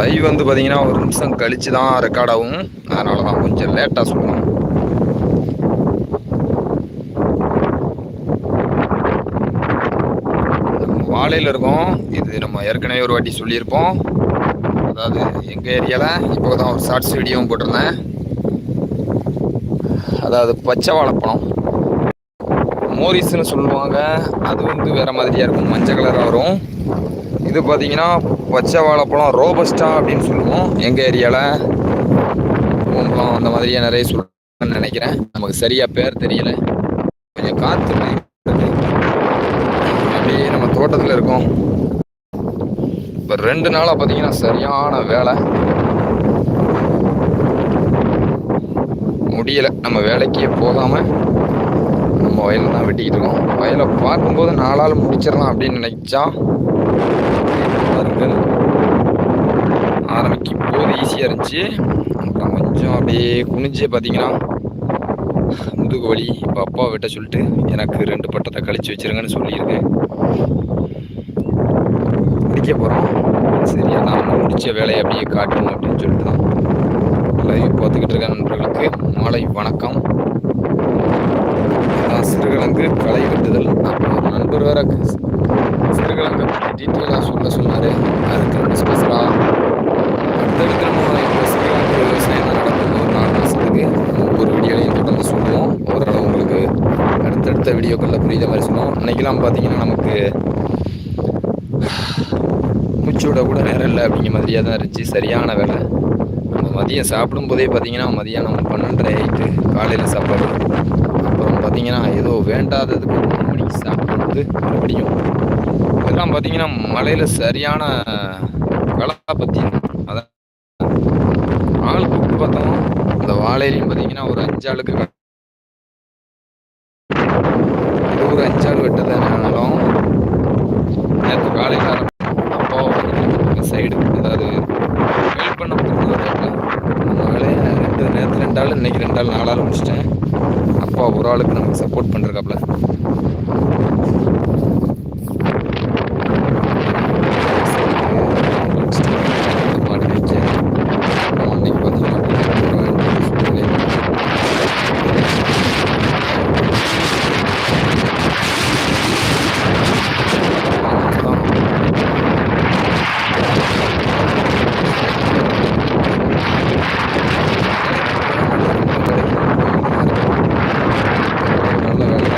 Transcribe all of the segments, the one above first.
Live வந்து பார்த்தீங்கன்னா ஒரு நிமிஷம் கழிச்சு தான் ரெக்கார்ட் ஆகும். அதனால தான் கொஞ்சம் லேட்டாக சொல்லணும். வாழையில் இருக்கோம். இது நம்ம ஏற்கனவே ஒரு வாட்டி சொல்லியிருப்போம். அதாவது எங்கள் ஏரியாவில் இப்போ தான் ஒரு ஷார்ட்ஸ் வீடியோவும் போட்டிருந்தேன். அதாவது பச்சை வாழைப்பழம். மோரிஸ்னு சொல்லுவாங்க. அது வந்து வேறு மாதிரியாக இருக்கும். மஞ்சள் கலராக வரும். இது பார்த்தீங்கன்னா பச்சை வாழைப்பழம் ரோபஸ்டா அப்படின்னு சொல்லுவோம். எங்கள் ஏரியாவில் பூம்பழம் அந்த மாதிரியே நிறைய சொல்லணும்னு நினைக்கிறேன். நமக்கு சரியாக பேர் தெரியல. கொஞ்சம் காற்று அப்படியே நம்ம தோட்டத்தில் இருக்கோம். இப்போ ரெண்டு நாளாக பார்த்தீங்கன்னா சரியான வேலை. முடியலை. நம்ம வேலைக்கே போகாமல் நம்ம வயலில் தான் வெட்டிக்கிட்டு இருக்கோம். வயலை பார்க்கும்போது நாளால் முடிச்சிடலாம் அப்படின்னு நினைச்சா பாருங்கள் ஆரம்பிக்கும் போது ஈஸியாக இருந்துச்சு. அப்புறம் கொஞ்சம் அப்படியே குனிஞ்சு பார்த்தீங்கன்னா முதுகு வலி இப்போ அப்பா விட்ட சொல்லிட்டு எனக்கு ரெண்டு பட்டத்தை கழிச்சு வச்சிருங்கன்னு சொல்லியிருக்கேன். முடிக்க போகிறோம் சரியா நான் முடித்த வேலையை அப்படியே காட்டணும் அப்படின்னு சொல்லிட்டு தான் லைவ் பார்த்துக்கிட்டு இருக்க நண்பர்களுக்கு. மாலை வணக்கம். சிறுகிழங்கு களை வெட்டுதல் அப்புறம் ஒரு நண்பர் வேற சிறுகிழங்கை பற்றி டீட்டெயிலாக சொல்ல சொன்னார். அதுக்கு நம்ம ஸ்பெஷலாக அடுத்தடுத்து நம்ம இப்போ சிறுகிழங்கு விவசாயம் தான் ஒரு நாலு மாதத்துக்கு ஒவ்வொரு வீடியோலையும் தொடர்ந்து சொல்லுவோம். ஓரளவு உங்களுக்கு அடுத்தடுத்த வீடியோக்களில் புரியுத மாதிரி சொல்லுவோம். இன்றைக்கெலாம் பார்த்தீங்கன்னா நமக்கு மூச்சு விட கூட நேரம் இல்லை அப்படிங்கிற மாதிரியாக தான் இருந்துச்சு. சரியான வேலை. மதியம் சாப்பிடும்போதே பார்த்தீங்கன்னா மதியானம் பன்னெண்டரை ஆயிட்டு காலையில் சாப்பாடு பார்த்தீங்கன்னா ஏதோ வேண்டாததுக்கு மூணு மணிக்கு சாப்பிடும்போது மறுபடியும். இதெல்லாம் பார்த்தீங்கன்னா மலையில் சரியான களை பற்றி அதான் ஆள் கூப்பிட்டு பார்த்தோம். அந்த வாழையிலையும் பார்த்தீங்கன்னா ஒரு அஞ்சு ஆளுக்கு ஒரு அஞ்சு ஆள் வெட்டதானாலும் நேற்று காலையில் ஆரம்பிச்சோம். அப்போ சைடு அதாவது ஹெல்ப் பண்ண நேற்று ரெண்டு ஆள் இன்னைக்கு ரெண்டு ஆள் நாலு ஆள் முடிச்சிட்டேன். அப்பா ஒரு ஆளுக்கு நமக்கு சப்போர்ட் பண்ணுறக்காப்ல மாடு வைக்க அப்புறம் அன்னைக்கு பார்த்தீங்கன்னா நல்ல வேலை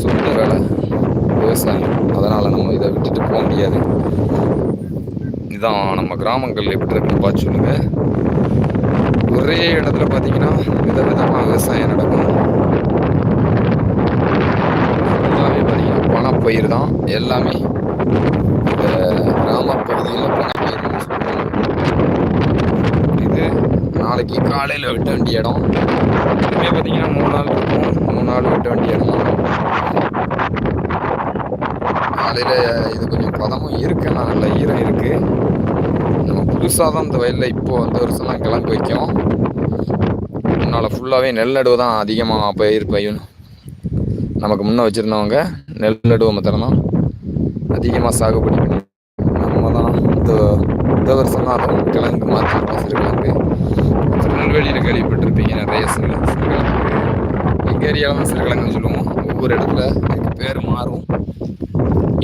சொந்த வேலை விவசாயம் அதனால் நம்ம இதை விட்டுட்டு போக முடியாது இதான் நம்ம கிராமங்கள் எப்படி இருக்குன்னு பார்த்து சொல்லுங்க. ஒரே இடத்துல பார்த்தீங்கன்னா வித விதமாக விவசாயம் நடக்கும். ஃபுல்லாகவே பார்த்தீங்கன்னா பணப்பயிர் தான். எல்லாமே இந்த கிராமப்பகுதியில் பணப்பயிர்னு சொல்லுவாங்க இது நாளைக்கு காலையில் விட்ட வேண்டிய இடம். இதுவே பார்த்தீங்கன்னா மூணு நாள் இருக்கும். மூணு நாள் விட்ட வேண்டிய இடம்? காலையில் இது கொஞ்சம் பதமும் இருக்கு. ஆனால் நல்ல ஈரம் இருக்குது நம்ம புதுசாக தான் இந்த வயலில் இப்போ இந்த வருஷம்லாம் கிளம்பி வைக்கும் முன்னால் ஃபுல்லாகவே நெல் நடுவு தான் அதிகமாக பயிர் பயிர் நமக்கு முன்னே வச்சுருந்தவங்க நெல் நடுவை மாத்திரம்தான் அதிகமாக சாகுபடி பண்ணி நம்ம தான் இந்த இந்த வருஷம் தான் அதை கிழங்கு மாற்றிருக்கோம் சிறுகிழங்கு திருநெல்வேலியில் கேள்விப்பட்டிருப்பீங்க நிறைய சிறு சிறுகிழங்கு எங்கள் ஏரியாவில் தான் சிறுகிழங்குன்னு சொல்லுவோம். ஒவ்வொரு இடத்துல பேர் மாறும்.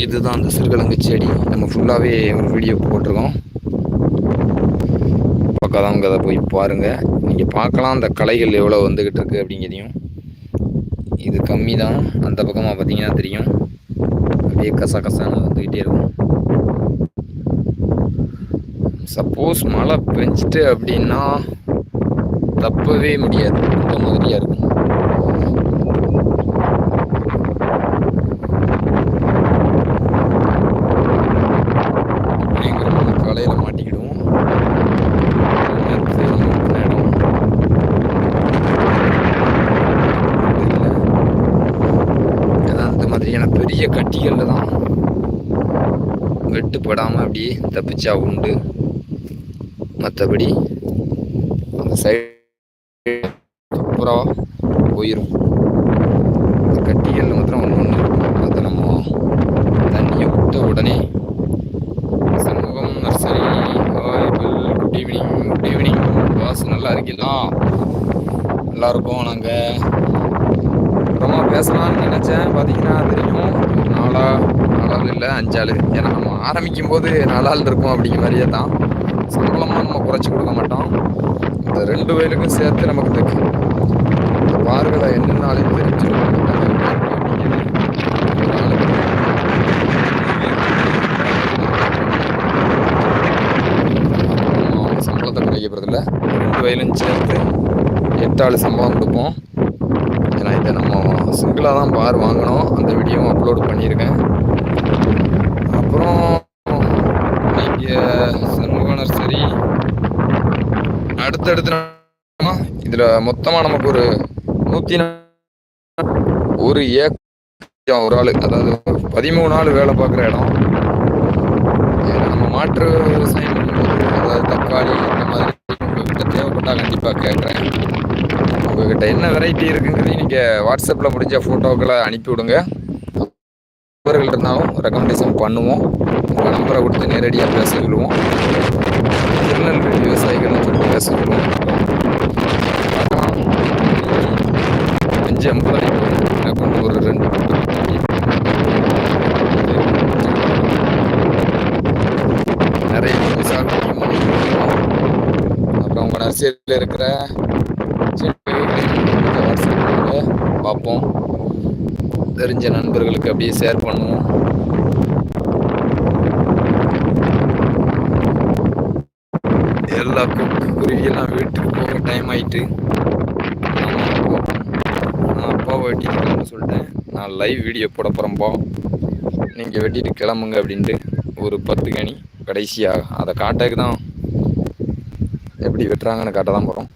இதுதான் அந்த சிறுகிழங்கு செடி. நம்ம ஃபுல்லாகவே ஒரு வீடியோ போட்டிருக்கோம். பக்காதவங்க அதை போய் பாருங்கள் நீங்கள் பார்க்கலாம் அந்த கலைகள் எவ்வளோ வந்துக்கிட்டு இருக்குது அப்படிங்கிறதையும். இது கம்மி தான் அந்த பக்கமாக பார்த்தீங்கன்னா தெரியும். அப்படியே கச கசான வந்துக்கிட்டே இருக்கும். சப்போஸ் மழை பெஞ்சிட்டு அப்படின்னா தப்பவே முடியாது. இந்த மாதிரியாக இருக்கும். பெரிய கட்டிகளில் தான் வெட்டுப்படாமல் அப்படியே தப்பிச்சா உண்டு. மற்றபடி அந்த சைடு சூப்பராக போயிடும் அந்த கட்டிகளில் மாத்திரம் ஒன்று ஒன்று இருக்கும். அதை நம்ம தண்ணியை விட்ட உடனே சமூகம் nursery good evening good evening boss நல்லா இருக்கீங்களா? நல்லா இருக்கோம் நாங்கள் அப்புறமா பேசலாம்னு நினச்சேன். பார்த்தீங்கன்னா தெரியும். நாலா நாலாள் இல்லை அஞ்சாள். ஏன்னா நம்ம ஆரம்பிக்கும் போது நாலாள் இருக்கும் அப்படிங்கிற மாதிரியே தான். சம்பளமாக நம்ம குறைச்சி கொடுக்க மாட்டோம். இந்த ரெண்டு வயலுக்கும் சேர்த்து நமக்கு இந்த பார்களை என்னென்னாலே தெரிஞ்சிடும் சம்பளத்தை குறைக்கப்படுறதில்ல ரெண்டு வயலும் சேர்த்து எட்டாள் சம்பளம் கொடுப்போம். ஏன்னா நம்ம சிங்கிளாக தான் பார் வாங்கினோம் அந்த வீடியோவும் அப்லோட் பண்ணியிருக்கேன். அப்புறம் நீங்கள் சண்முக சரி. அடுத்தடுத்து இதில் மொத்தமாக நமக்கு ஒரு நூற்றி ஒரு ஏக்கம் ஒரு ஆள். அதாவது பதிமூணு நாள் வேலை பார்க்குற இடம். நம்ம மாற்று விவசாயம் பண்ணும்போது அதாவது தக்காளி இந்த மாதிரி தேவைப்பட்டால் கண்டிப்பாக கேட்குறேன். உங்ககிட்ட என்ன வெரைட்டி இருக்குங்கிறதையும் நீங்கள் வாட்ஸ்அப்பில் முடிஞ்ச ஃபோட்டோக்களை அனுப்பி விடுங்க நண்பர்கள் இருந்தாலும் ரெக்கமெண்டேஷன் பண்ணுவோம். உங்கள் நம்பரை கொடுத்து நேரடியாக பேசிக்கிடுவோம் திருநெல்வேலி விவசாயிகள்னு சொல்லி பேச அஞ்சு ஐம்பது கொண்டு ஒரு ரெண்டு நிறைய அப்புறம் உங்கள் நர்சரியில் இருக்கிற பார்ப்போம். தெரிஞ்ச நண்பர்களுக்கு அப்படியே ஷேர் பண்ணுவோம். எல்லா கொக்கு குருவியெல்லாம் வீட்டுக்கு போக டைம் ஆயிட்டு. நான் அப்பாவை வெட்டிட்டு கிளம்ப சொல்லிட்டேன். நான் லைவ் வீடியோ போட போகிறேன்ப்பா நீங்கள் வெட்டிட்டு கிளம்புங்க அப்படின்ட்டு ஒரு பத்து கனி கடைசியாக அதை காட்டக்கு தான் எப்படி வெட்டுறாங்கன்னு காட்ட தான் போகிறோம்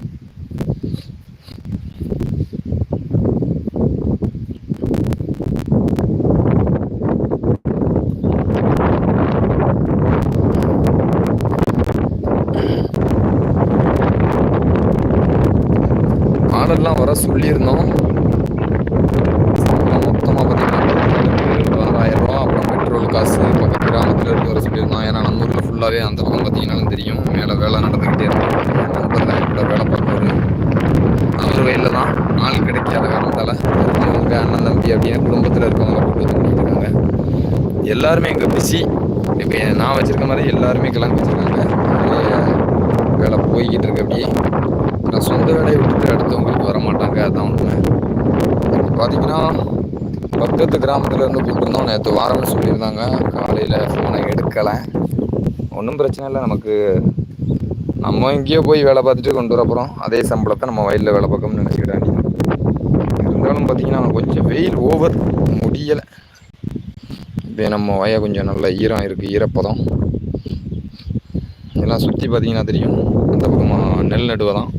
ஆளெல்லாம் வர சொல்லியிருந்தோம். மொத்தமாக பார்த்தீங்கன்னா ஆறாயிரம் அப்புறம் பெட்ரோல் காசு பக்கத்து கிராமத்தில் இருந்து வர சொல்லியிருந்தோம். ஏன்னா நம்ம ஊரில் ஃபுல்லாகவே அந்த பக்கம் பார்த்தீங்கன்னாலும் தெரியும். மேலே வேலை நடந்துக்கிட்டே இருக்கும் நண்பர் தான் கூட வேலை பார்க்குறது அவர் வயலில் தான் ஆள் கிடைக்காத காரணத்தால் அவங்க அண்ணன் தம்பி அப்படின்னு குடும்பத்தில் இருக்கவங்க கூட்டு இருக்காங்க. எல்லாருமே இங்கே பிஸி இப்போ நான் வச்சுருக்க மாதிரி எல்லாருமே கிளம்பி வச்சுருக்காங்க. வேலை போய்கிட்டு இருக்கு அப்படியே. நான் சொந்த வேலையை விட்டுட்டு அடுத்தவங்களுக்கு வர மாட்டாங்க அதான் உண்மை. இப்போ பார்த்தீங்கன்னா பக்கத்து கிராமத்தில் இருந்து கூப்பிட்டுருந்தோம். நேற்று வாரம்னு சொல்லியிருந்தாங்க. காலையில் ஃபோனை எடுக்கலை. ஒன்றும் பிரச்சனை இல்லை. நமக்கு நம்ம எங்கேயோ போய் வேலை பார்த்துட்டு கொண்டு வர போகிறோம் அதே சம்பளத்தை நம்ம வயலில் வேலை பார்க்கணும்னு நினச்சிக்கிறேன் இருந்தாலும் பார்த்தீங்கன்னா கொஞ்சம் வெயில் ஓவர் முடியலை. இப்போ நம்ம வய கொஞ்சம் நல்ல ஈரம் இருக்குது ஈரப்பதம். இதெல்லாம் சுற்றி பார்த்தீங்கன்னா தெரியும். அந்த பக்கமாக நெல் நடுவதான்.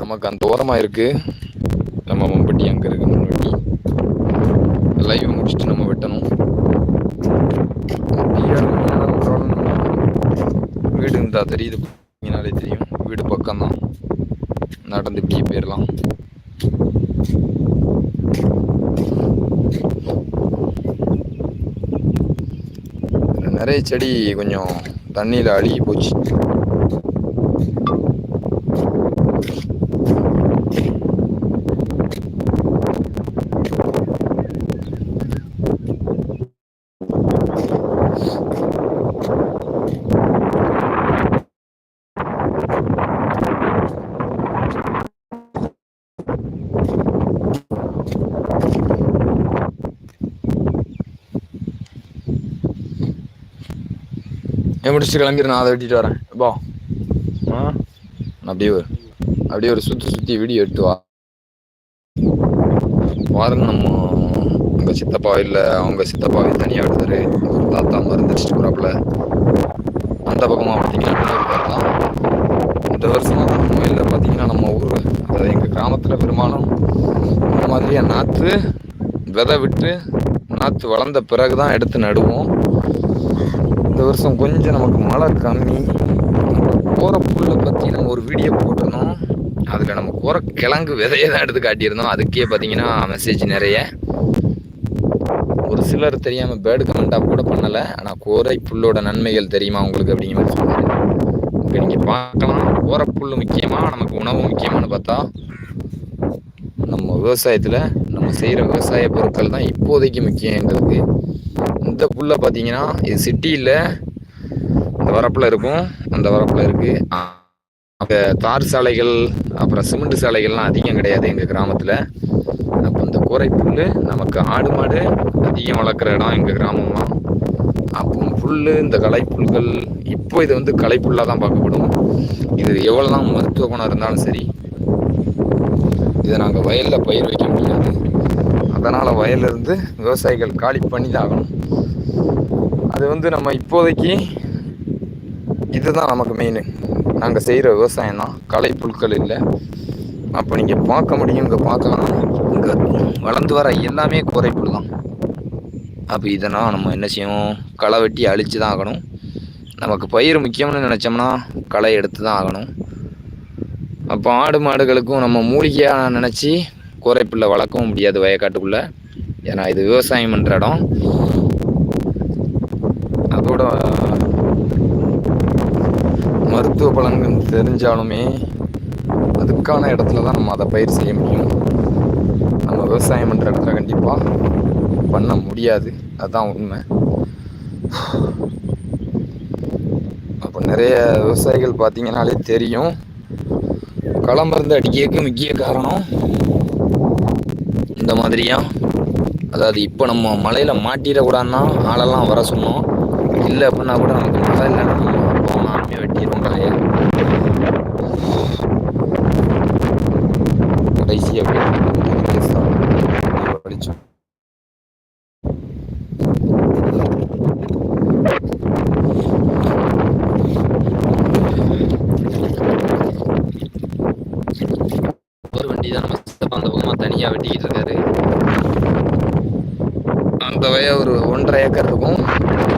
நமக்கு அந்த ஓரமாக இருக்குது நம்ம மம்பட்டி அங்கே இருக்கு முன்வட்டி. லைவ் முடிச்சுட்டு நம்ம வெட்டணும். வீடு இருந்தால் தெரியுது. பார்த்தீங்கனாலே தெரியும். வீடு பக்கம்தான். நடந்து இப்படியே போயிடலாம். நிறைய செடி கொஞ்சம் தண்ணியில் அழுகி போச்சு. முடிச்சுட்டு கிளம்பிடு நான் அதை வெட்டிட்டு வரேன். பா. அப்படியே ஒரு அப்படியே ஒரு சுற்றி சுற்றி வீடியோ எடுத்து வா. வாரம் நம்ம உங்கள் சித்தப்பா இல்லை அவங்க சித்தப்பாவே தனியாக எடுத்தாரு. ஒரு தாத்தா மருந்துடிச்சிட்டு போகிறாப்புல அந்த பக்கமாக பார்த்தீங்கன்னா இன்னொரு தாத்தா இந்த வருஷமாக தான் இல்லை. பார்த்தீங்கன்னா நம்ம ஊர் அதாவது எங்கள் கிராமத்தில் பெரும்பாலும் இந்த மாதிரியே நாற்று விதை விட்டு நாற்று வளர்ந்த பிறகு தான் எடுத்து நடுவோம். இந்த வருஷம் கொஞ்சம் நமக்கு மழை கம்மி. போகிற புல்லை பற்றி நம்ம ஒரு வீடியோ போட்டிருந்தோம். அதில் நம்ம போகிற கிழங்கு விதையை தான் எடுத்து காட்டியிருந்தோம். அதுக்கே பார்த்தீங்கன்னா மெசேஜ் நிறைய. ஒரு சிலர் தெரியாமல் பேர்டு கமெண்ட்டாக கூட பண்ணலை. ஆனால் கோரை புல்லோட நன்மைகள் தெரியுமா உங்களுக்கு அப்படிங்கிற மாதிரி சொன்னாங்க. இப்போ நீங்கள் பார்க்கலாம். கோரை புல் முக்கியமாக நமக்கு உணவு முக்கியமானு பார்த்தா நம்ம விவசாயத்தில் நம்ம செய்கிற விவசாய பொருட்கள் தான் இப்போதைக்கு முக்கியம் எங்களுக்கு இந்த புல்லை பார்த்தீங்கன்னா இது சிட்டியில் இந்த வரப்பில் இருக்கும். அந்த வரப்பில் இருக்குது அப்போ தார் சாலைகள் அப்புறம் சிமெண்ட் சாலைகள்லாம் அதிகம் கிடையாது எங்கள் கிராமத்தில். அப்போ இந்த கூரை புல் நமக்கு ஆடு மாடு அதிகம் வளர்க்குற இடம் எங்கள் கிராமம்லாம் அப்போ புல் இந்த களைப்புல்கள் இப்போ இது வந்து களைப்புல்லாக தான் பார்க்கப்படும். இது எவ்வளோ தான் மருத்துவ குணம் இருந்தாலும் சரி இதை நாங்கள் வயலில் பயிர் வைக்க முடியாது. அதனால் வயலிருந்து விவசாயிகள் காலி பண்ணி தான் ஆகணும். அது வந்து நம்ம இப்போதைக்கு இதுதான் நமக்கு மெயின் நாங்கள் செய்கிற விவசாயம் தான் களை புல்கள் இல்லை. அப்போ நீங்கள் பார்க்க முடியும் இங்கே பார்க்கலாம். இங்கே வளர்ந்து வர எல்லாமே குறைப்புல் தான் அப்போ இதனால் நம்ம என்ன செய்யணும்? களை வெட்டி அழித்து தான் ஆகணும். நமக்கு பயிர் முக்கியம்னு நினச்சோம்னா களை எடுத்து தான் ஆகணும். அப்போ ஆடு மாடுகளுக்கும் நம்ம மூலிகையாக நினச்சி குறைப்பில் வளர்க்கவும் முடியாது வயக்காட்டுக்குள்ளே. ஏன்னா இது விவசாயம் பண்ணுற இடம். மருத்துவ பலன்கள் தெரிஞ்சாலுமே அதுக்கான இடத்துல தான் நம்ம அதை பயிர் செய்ய முடியும். நம்ம விவசாயம் பண்ணுற இடத்துல கண்டிப்பாக பண்ண முடியாது. அதுதான் உண்மை. அப்போ நிறைய விவசாயிகள் பார்த்தீங்கன்னாலே தெரியும். களை மருந்து அடிக்கிறதுக்கு முக்கிய காரணம் இந்த மாதிரியா? அதாவது இப்போ நம்ம மலையில் மாட்டிடக்கூடாதுன்னா ஆளெல்லாம் வர சொன்னோம். இல்லை அப்படின்னா கூட நமக்கு மழை இல்லைன்னா எல்லாமே நானுமே கடைசி அப்படின்னு படித்தோம் ஒரு வண்டி தான் நம்ம சித்தப்பா அந்த பக்கமாக தனியாக வெட்டிக்கிட்டு இருக்காரு. அந்த வய ஒரு ஒன்றரை ஏக்கர் இருக்கும்.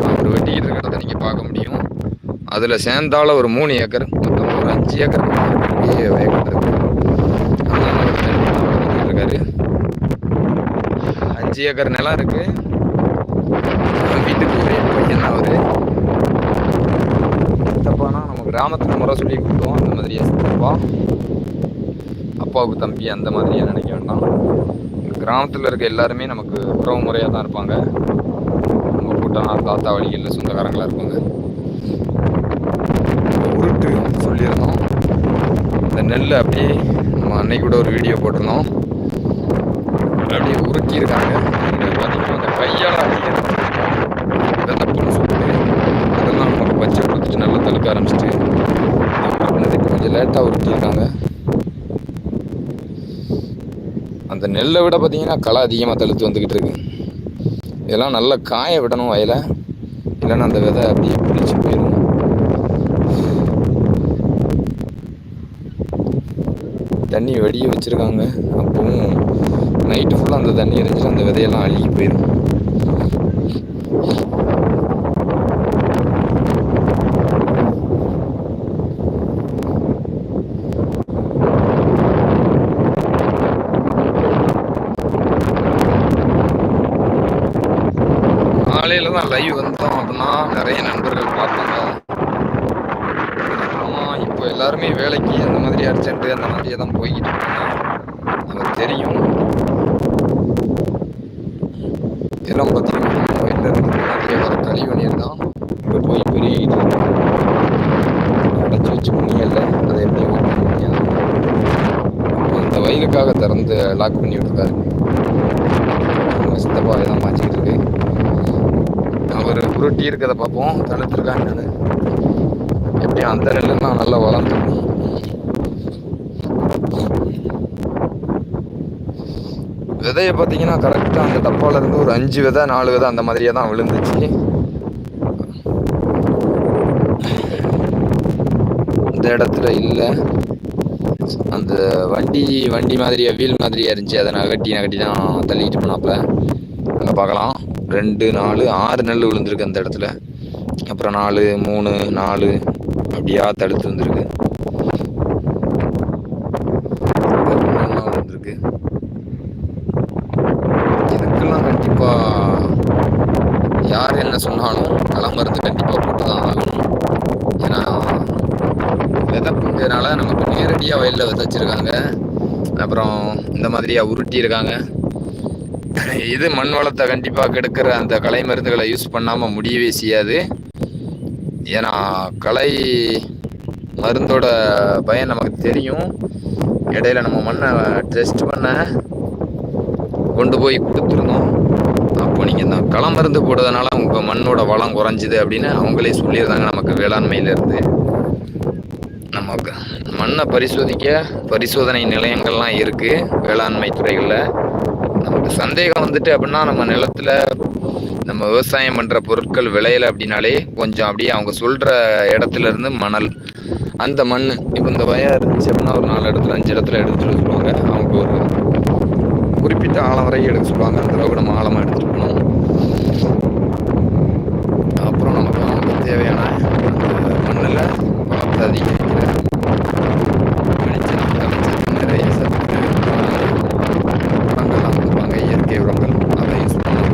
அவர் வெட்டிக்கிட்டு இருக்காரு. அதில் சேர்ந்தால ஒரு மூணு ஏக்கர் மொத்தம் ஒரு அஞ்சு ஏக்கர் வயக்காடு இருக்காரு அஞ்சு ஏக்கர் நிலம் இருக்கு. வீட்டுக்கு ஒரே பையன் தான் சித்தப்பானா நம்ம கிராமத்தில் முறை சொல்லி கொடுத்தோம். அந்த மாதிரியே சித்தப்பா. அப்பாவுக்கு தம்பி அந்த மாதிரியே நினைக்க வேண்டாம். கிராமத்தில் இருக்க எல்லாருமே நமக்கு உறவு முறையாக தான் இருப்பாங்க. நம்ம கூட்டம் தாத்தா வழிகளில் சொந்தக்காரங்களாக இருப்பாங்க. உருட்டு சொல்லியிருந்தோம். இந்த நெல் அப்படியே நம்ம அன்னைக்கு கூட ஒரு வீடியோ போட்டிருந்தோம். அப்படியே உருக்கியிருக்காங்க. பார்த்தீங்கன்னா அந்த கையால் அப்படியே விதப்புன்னு சொல்லிட்டு அதெல்லாம் நமக்கு பச்சை கொடுத்துட்டு நல்லா தழுக்க ஆரம்பிச்சிட்டு கொஞ்சம் லேட்டாக உருட்டியிருக்காங்க அந்த நெல்லை விட பார்த்தீங்கன்னா களை அதிகமாக தழுத்து வந்துக்கிட்டு இருக்கு. இதெல்லாம் நல்லா காய விடணும் வயலை. இல்லைன்னா அந்த விதை அப்படியே பிடிச்சி போயிடும் தண்ணி வெடிய வச்சுருக்காங்க. அப்பவும் நைட்டு ஃபுல்லாக அந்த தண்ணி எரிஞ்சிட்டு அந்த விதையெல்லாம் அழுகி போயிடும் காலையில் தான் லைவ் வந்தோம் அப்படின்னா நிறைய நண்பர்கள் பார்த்தாங்க இப்போ எல்லாருமே வேலைக்கு அந்த மாதிரி அர்ஜென்ட்டு அந்த மாதிரியே தான் போய்கிட்டு இருக்காங்க. நமக்கு தெரியும். எல்லாம் பார்த்தீங்கன்னா வயலில் இருந்து நிறைய வர கழிவு நீர் தான் இப்போ போய் பெருகிட்டு இருக்கு. அடைச்சி வச்சு முடியல அதை எப்படி ஓப்பன் முடியாது அந்த வயலுக்காக திறந்து லாக் பண்ணி விட்டுருக்காரு. நம்ம சித்தப்பாவை தான் மாச்சிக்கிட்டு இருக்கு. அவர் உருட்டி இருக்கிறத பார்ப்போம். தடுத்துருக்காங்க. நான் எப்படியும் அந்த நெல்லுலாம் நல்லா வளர்ந்தேன் விதையை பார்த்தீங்கன்னா கரெக்டாக அந்த டப்பாவில் இருந்து ஒரு அஞ்சு விதை நாலு விதை அந்த மாதிரியே தான் விழுந்துச்சு. இந்த இடத்துல இல்லை. அந்த வண்டி வண்டி மாதிரியே வீல் மாதிரியே இருந்துச்சு. அதை நகட்டி நகட்டி தான் தள்ளிக்கிட்டு போனாப்புல. அங்கே பார்க்கலாம். ரெண்டு நாலு ஆறு நெல் விழுந்திருக்கு அந்த இடத்துல. அப்புறம் நாலு மூணு நாலு அப்படியா தடுத்து வந்திருக்கு. வந்திருக்கு. இதுக்கெல்லாம் கண்டிப்பாக யார் என்ன சொன்னாலும் கள மருந்து கண்டிப்பாக போட்டு தான் ஆகணும் ஏன்னா நமக்கு நேரடியாக வயலில் விதைச்சிருக்காங்க அப்புறம் இந்த மாதிரியாக உருட்டியிருக்காங்க இது மண் வளத்தை கண்டிப்பாக கெடுக்கிற அந்த கலை மருந்துகளை யூஸ் பண்ணாமல் முடியவே செய்யாது. ஏன்னா கலை மருந்தோட பயன் நமக்கு தெரியும். இடையில நம்ம மண்ணை டெஸ்ட் பண்ண கொண்டு போய் கொடுத்துருந்தோம். அப்போ நீங்கள் இந்த களை மருந்து போடுறதுனால உங்கள் மண்ணோட வளம் குறைஞ்சிது அப்படின்னு அவங்களே சொல்லியிருந்தாங்க நமக்கு வேளாண்மையிலேருந்து. நமக்கு மண்ணை பரிசோதிக்க பரிசோதனை நிலையங்கள்லாம் இருக்குது வேளாண்மை துறைகளில். நமக்கு சந்தேகம் வந்துட்டு அப்படின்னா நம்ம நிலத்துல நம்ம விவசாயம் பண்ணுற பொருட்கள் விளையலை அப்படின்னாலே கொஞ்சம் அப்படியே அவங்க சொல்கிற இடத்துல இருந்து மணல். அந்த மண் இப்போ இந்த வயம் இருந்துச்சு அப்படின்னா ஒரு நாலு இடத்துல அஞ்சு இடத்துல எடுத்துகிட்டு சொல்லுவாங்க. அவங்க ஒரு குறிப்பிட்ட ஆழம் வரைக்கும் எடுக்க சொல்லுவாங்க. அந்த அளவுக்கு நம்ம ஆழமாக எடுத்துகிட்டு போகணும் அப்புறம் நமக்கு நமக்கு தேவையான அந்த மண்ணில் வளர்த்து அதிகரிக்கிற வெளிச்சம் தலைச்சத்து நிறைய சத்து உரங்கள்லாம் கொடுப்பாங்க இயற்கை உரங்கள் அதை யூஸ் பண்ணலாம்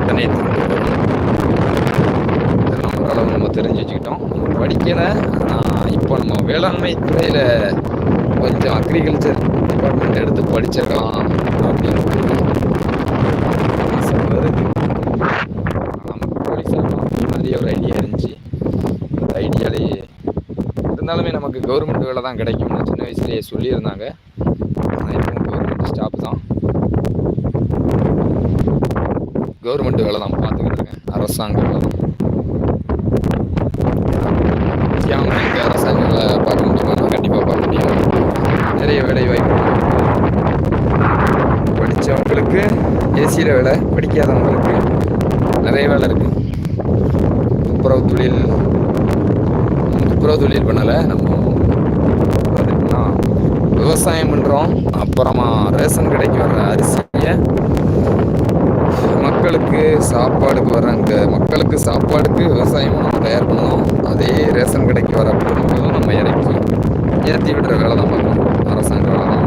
உடனே திரும்ப வரும் இதெல்லாம் ஓரளவு நம்ம தெரிஞ்சு வச்சுக்கிட்டோம் படிக்கலை இப்போ நம்ம வேளாண்மை துறையில் கொஞ்சம் அக்ரிகல்ச்சர் டிபார்ட்மெண்ட் எடுத்து படிச்சிருக்கலாம் அப்படின்னு ஒரு ஆசை வருது நமக்கு ஒரு ஐடியா இருந்துச்சு. அந்த ஐடியாலேயே இருந்தாலுமே நமக்கு கவர்மெண்ட் வேலை தான் கிடைக்கும்னு சின்ன வயசுலேயே சொல்லியிருந்தாங்க. ஆனால் இப்போ கவர்மெண்ட் ஸ்டாப் தான். கவர்மெண்ட் வேலை தான் பார்த்துக்கிட்டு இருக்கேன். அரசாங்க வேலை தான் ஏன் உங்களுக்கு அரசாங்க வேலை பார்க்க முடியுமா கண்டிப்பாக பார்க்க முடியும் நிறைய வேலை வாய்ப்பு படித்தவங்களுக்கு ஏசியில் வேலை படிக்காதவங்களுக்கு நிறைய வேலை இருக்குது துப்புரவு தொழில் துப்புரவு தொழில் பண்ணலை. நம்ம அதுக்குன்னா விவசாயம் பண்ணுறோம் அப்புறமா ரேஷன் கடைக்கு வர்ற அரிசியை மக்களுக்கு சாப்பாடுக்கு வர அந்த மக்களுக்கு சாப்பாடுக்கு விவசாயம் நம்ம தயார் பண்ணோம் அதே ரேஷன் கடைக்கு வர பொருட்களும் நம்ம இறக்கி ஏற்றி விடுற வேலை தான் பார்க்கணும். அரசாங்க வேலை தான்.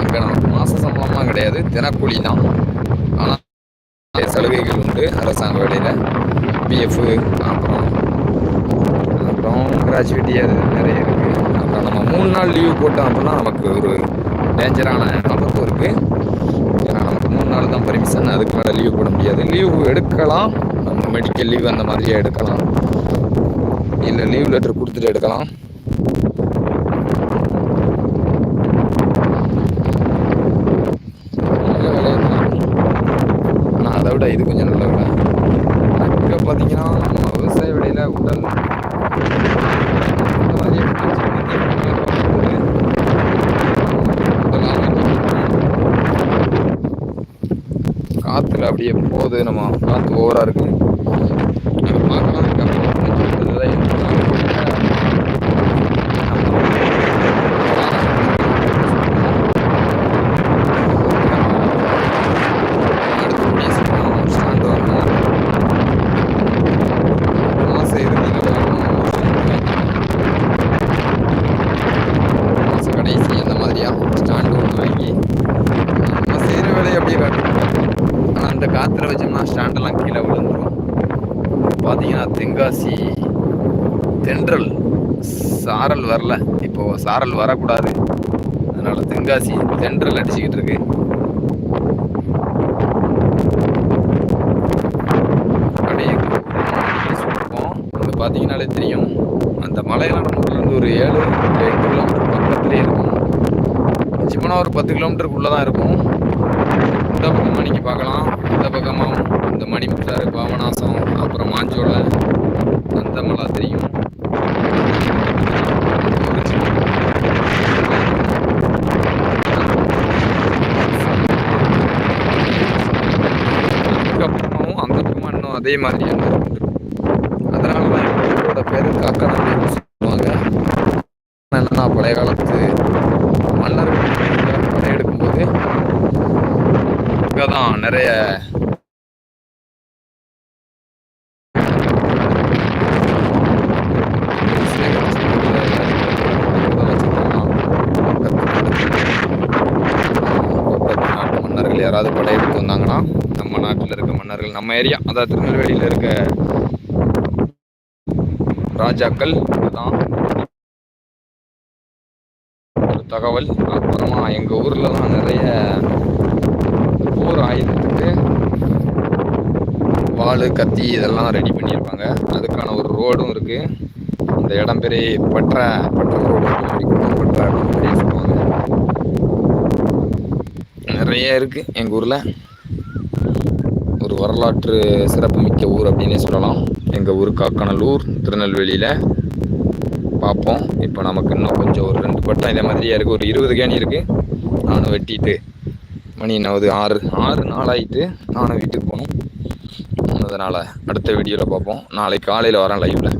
அங்கே நமக்கு மாத சம்பளமாக கிடையாது. தினக்கூலி தான் ஆனால் சலுகைகள் உண்டு அரசாங்க வேலையில் பிஎஃப் அப்புறம் அப்புறம் கிராஜுவிட்டி நிறைய இருக்குது அப்புறம் நம்ம மூணு நாள் லீவ் போட்டோம் அப்படின்னா நமக்கு ஒரு டேஞ்சரான நிலப்பரப்பு இருக்குது ஏன்னா நமக்கு மூணு நாள் தான் பர்மிஷன் அதுக்கு மேலே லீவ் போட முடியாது. லீவ் எடுக்கலாம். நம்ம மெடிக்கல் லீவ் அந்த மாதிரியே எடுக்கலாம். இல்லை லீவ் லெட்டர் கொடுத்துட்டு எடுக்கலாம் நல்ல வேலை ஆனால் அதை விட இது கொஞ்சம் நல்ல வேலை அங்கே பார்த்தீங்கன்னா நம்ம விவசாய வேலையில் உடல் இந்த மாதிரி எடுத்து வச்சுக்கிட்டு உடல் ஆரோக்கியம் காற்றுல அப்படியே போகுது நம்ம காற்று ஓவராக இருக்கு அங்க பார்க்கலாம் அதுக்கப்புறம் இதுதான் இருக்கு. அடுத்தபடியா சொல்லணும், stand வரணும். மாச இறுதியில வரணும். மாச கடைசி அந்த மாதிரியா ஸ்டாண்டு ஒன்று வாங்கி நம்ம செய்கிற வேலையை அப்படியே காட்டணும் ஆனால் அந்த காற்றுல வச்சோம்னா ஸ்டாண்டெல்லாம் கீழே விழுந்துரும் பார்த்தீங்கன்னா தென்காசி தென்றல் சாரல் வரல இப்போ சாரல் வரக்கூடாது. அதனால தென்காசி தென்றல் அடிச்சுக்கிட்டு இருக்கு. அப்படியே அங்கே தெரியும். அந்த மலையெல்லாம் நம்ம ஒரு ஏழு எட்டு கிலோமீட்டர் பக்கத்துலேயே இருக்கும். சிம்மனா ஒரு பத்து கிலோமீட்டருக்குள்ளே தான் இருக்கும். இந்த பக்கம் மணிக்கு பார்க்கலாம். இந்த பக்கமாக இந்த மணிமுத்தாறு பாபநாசம் அப்புறம் மாஞ்சோலை அந்த மலை தெரியும் அதுக்கப்புறமாவும் அந்த பக்கமாக இன்னும் அதே மாதிரியான உண்டு அதனால தான் எங்களோட பேர் காக்கா நம்பி சொல்லுவாங்க. என்னன்னா பழைய காலத்து மன்னர்கள் படையெடுக்கும்போது இங்கே தான் நிறைய நம்ம ஏரியா அதாவது திருநெல்வேலியில் இருக்க ராஜாக்கள் இதுதான். ஒரு தகவல். அப்புறமா எங்கள் ஊரில் தான் நிறைய போர் ஆயுதத்துக்கு வாள் கத்தி இதெல்லாம் ரெடி பண்ணியிருப்பாங்க. அதுக்கான ஒரு ரோடும் இருக்குது அந்த இடம் பெரிய பற்ற பற்ற ரோடு பற்ற அப்படின்னு சொல்லுவாங்க. நிறைய இருக்குது எங்கள் ஊரில். வரலாற்று சிறப்புமிக்க ஊர் அப்படின்னே சொல்லலாம். எங்கள் ஊர் காக்கநல்லூர் திருநெல்வேலியில் பார்ப்போம் இப்போ நமக்கு இன்னும் கொஞ்சம் ஒரு ரெண்டு பட்டம் இதே மாதிரியே இருக்குது ஒரு இருபது கேணி இருக்குது நானும் வெட்டிட்டு மணி நவது ஆறு ஆறு நாளாயிட்டு நானும் வீட்டுக்கு போகணும். அதனால் அடுத்த வீடியோவில் பார்ப்போம் நாளைக்கு காலையில் வரேன் லைவில்